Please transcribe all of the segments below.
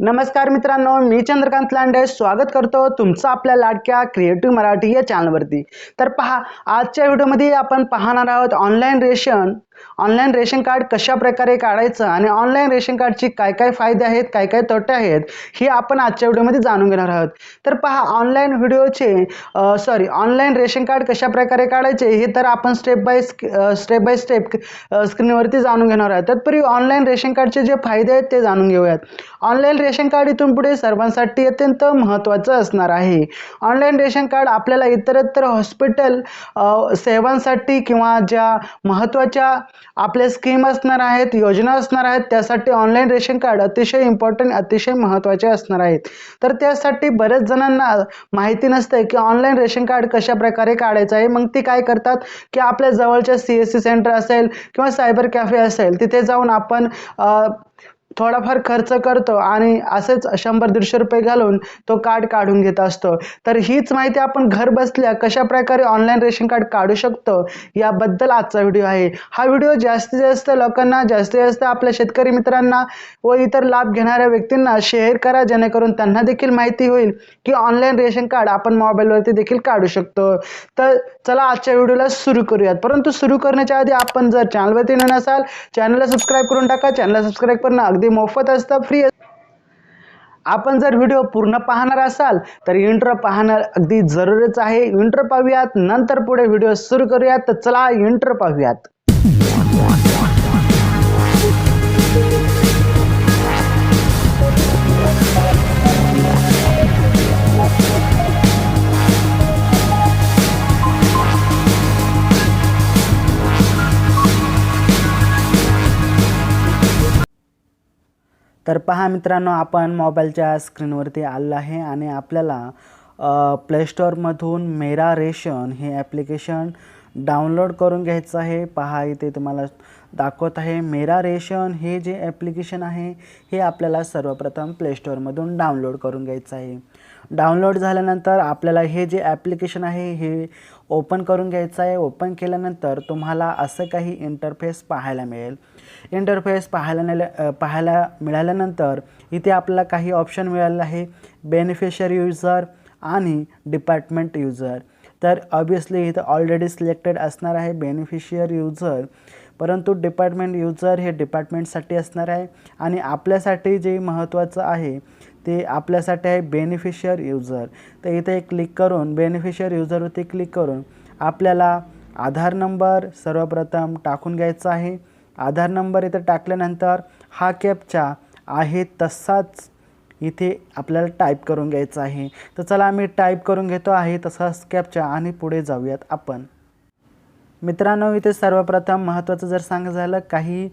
नमस्कार मित्रांनो मी चंद्रकांत लांडे. स्वागत करतो तुमचं आपल्या लाडक्या क्रिएटिव्ह मराठी या चॅनलवरती तर पहा आजच्या व्हिडिओमध्ये आपण पाहणार आहोत online ration online ration card कशा प्रकारे काढायचं आणि ऑनलाईन रेशन कार्डची काय काय फायदे आहेत काय काय तोटे आहेत हे आपण आजच्या व्हिडिओमध्ये जाणून घेणार आहोत. तर पहा ऑनलाईन व्हिडिओचे सॉरी ऑनलाईन रेशन कार्ड कशा प्रकारे काढायचे हे तर आपण step by step by step स्क्रीनवरती जाणून घेणार आहोत. तत्पूर्वी ऑनलाईन रेशन कार्डचे जे फायदे आहेत ते जाणून घेऊयात. ऑनलाईन रेशन कार्ड इथून पुढे सर्वांसाठी अत्यंत महत्त्वाचं असणार आहे. ऑनलाईन रेशन कार्ड आपल्याला इतरत्र हॉस्पिटल सेवांसाठी किंवा ज्या महत्त्वाच्या आपल्या स्कीम असणार आहेत योजना असणार आहेत त्यासाठी ऑनलाईन रेशन कार्ड अतिशय इम्पॉर्टंट अतिशय महत्त्वाचे असणार आहेत. तर त्यासाठी बऱ्याच जणांना माहिती नसते की ऑनलाईन रेशन कार्ड कशा प्रकारे काढायचं आहे. मग ती काय करतात की आपल्या जवळच्या सी एस सी सेंटर असेल किंवा सायबर कॅफे असेल तिथे जाऊन आपण थोडाफार खर्च करतो आणि असेच शंभर दीडशे रुपये घालून तो कार्ड काढून घेत असतो. तर हीच माहिती आपण घर बसल्या कशा प्रकारे ऑनलाईन रेशन कार्ड काढू शकतो याबद्दल आजचा व्हिडिओ आहे. हा व्हिडिओ जास्तीत जास्त लोकांना जास्तीत जास्त आपल्या शेतकरी मित्रांना व इतर लाभ घेणाऱ्या व्यक्तींना शेअर करा जेणेकरून त्यांना देखील माहिती होईल की ऑनलाईन रेशन कार्ड आपण मोबाईलवरती देखील काढू शकतो. तर चला आजच्या व्हिडिओला सुरू करूयात. परंतु सुरू करण्याच्या आधी आपण जर चॅनलवरती नसाल चॅनलला सबस्क्राईब करून टाका. चॅनलला सबस्क्राईब करणं अगदी मोफत असतं फ्री आपण जर व्हिडिओ पूर्ण पाहणार असाल तर इंट्रो पाहणं अगदी जरुरीच आहे. इंट्रो पाहूयात नंतर पुढे व्हिडिओ सुरू करूयात. तर चला इंट्रो पाहूयात. तर पहा मित्रांनो आपण मोबाईलच्या स्क्रीनवरती आलेलो आहे आणि आपल्याला प्लेस्टोअरमधून मेरा रेशन हे ॲप्लिकेशन डाउनलोड करून घ्यायचं आहे. पहा इथे तुम्हाला दाखवत आहे मेरा रेशन हे जे ॲप्लिकेशन आहे हे आपल्याला सर्वप्रथम प्लेस्टोअरमधून डाउनलोड करून घ्यायचं आहे. डाउनलोड झाल्यानंतर आपल्याला हे जे ॲप्लिकेशन आहे हे ओपन करून घ्यायचं आहे. ओपन केल्यानंतर तुम्हाला असं काही इंटरफेस पाहायला मिळेल. इंटरफेस पाहायला नेल्या पाहायला मिळाल्यानंतर इथे आपल्याला काही ऑप्शन मिळालेलं आहे. बेनिफिशियरी युजर आणि डिपार्टमेंट युजर तर ऑबियसली इथं ऑलरेडी सिलेक्टेड असणार आहे बेनिफिशियर युजर परंतु डिपार्टमेंट युजर हे डिपार्टमेंटसाठी असणार आहे. आणि आपल्यासाठी जे महत्त्वाचं आहे ते आपल्यासाठी आहे बेनिफिशियर युजर तर इथे क्लिक करून बेनिफिशियर युजरवरती क्लिक करून आपल्याला आधार नंबर सर्वप्रथम टाकून घ्यायचा आहे. आधार नंबर इथे टाकल्यानंतर हा कॅपचा आहे तसाच इथे आपल्याला टाईप करून घ्यायचा आहे. तर चला आम्ही टाईप करून घेतो आहे तसाच कॅपचा आणि पुढे जाऊयात आपण. मित्रांनो इथे सर्वप्रथम महत्त्वाचं जर सांग झालं काही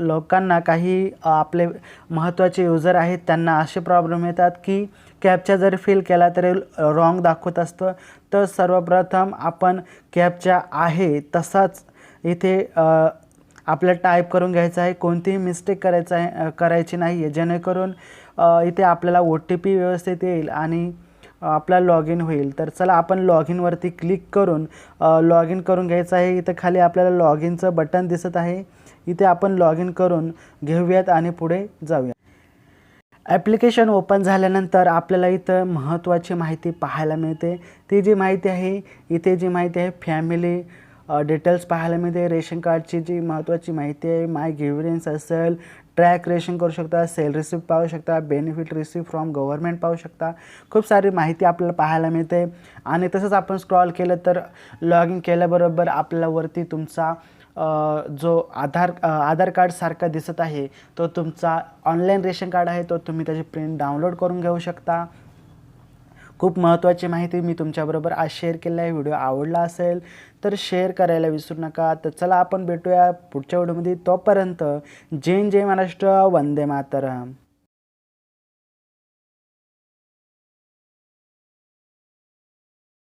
लोकांना काही आपले महत्त्वाचे युजर आहेत त्यांना असे प्रॉब्लेम येतात की कॅपचा जर फिल केला तरी रॉंग दाखवत असतं. तर सर्वप्रथम आपण कॅपचा आहे तसाच इथे आपल्याला टाईप करून घ्यायचं आहे. कोणतीही मिस्टेक करायचं आहे करायची नाही आहे जेणेकरून इथे आपल्याला ओ टी पी व्यवस्थित येईल आणि आपला लॉग इन होईल. तर चला आपण लॉग इनवरती क्लिक करून लॉग इन करून घ्यायचं आहे. इथं खाली आपल्याला लॉग इनचं बटन दिसत आहे. इथे आपण लॉग इन करून घेऊयात आणि पुढे जाऊया ॲप्लिकेशन ओपन झाल्यानंतर आपल्याला इथं महत्त्वाची माहिती पाहायला मिळते. ती जी माहिती आहे इथे जी माहिती आहे फॅमिली डिटेल्स पाहायला मिळते. रेशन कार्डची जी महत्त्वाची माहिती आहे माय गिव्हरन्स असेल ट्रॅक रेशन करू शकता सेल रिसिप्ट पाहू शकता बेनिफिट रिसिप्ट फ्रॉम गव्हर्नमेंट पाहू शकता. खूप सारी माहिती आपल्याला पाहायला मिळते. आणि तसंच आपण स्क्रॉल केलं तर लॉग इन केल्याबरोबर आपल्याला वरती तुमचा जो आधार आधार कार्डसारखा दिसत आहे तो तुमचा ऑनलाईन रेशन कार्ड आहे तो तुम्ही त्याची प्रिंट डाउनलोड करून घेऊ शकता. खूप महत्त्वाची माहिती मी तुमच्याबरोबर आज शेअर केलेला आहे. व्हिडिओ आवडला असेल तर शेअर करायला विसरू नका. तर चला आपण भेटूया पुढच्या व्हिडिओमध्ये तोपर्यंत जैन जय महाराष्ट्र. वंदे मातरम.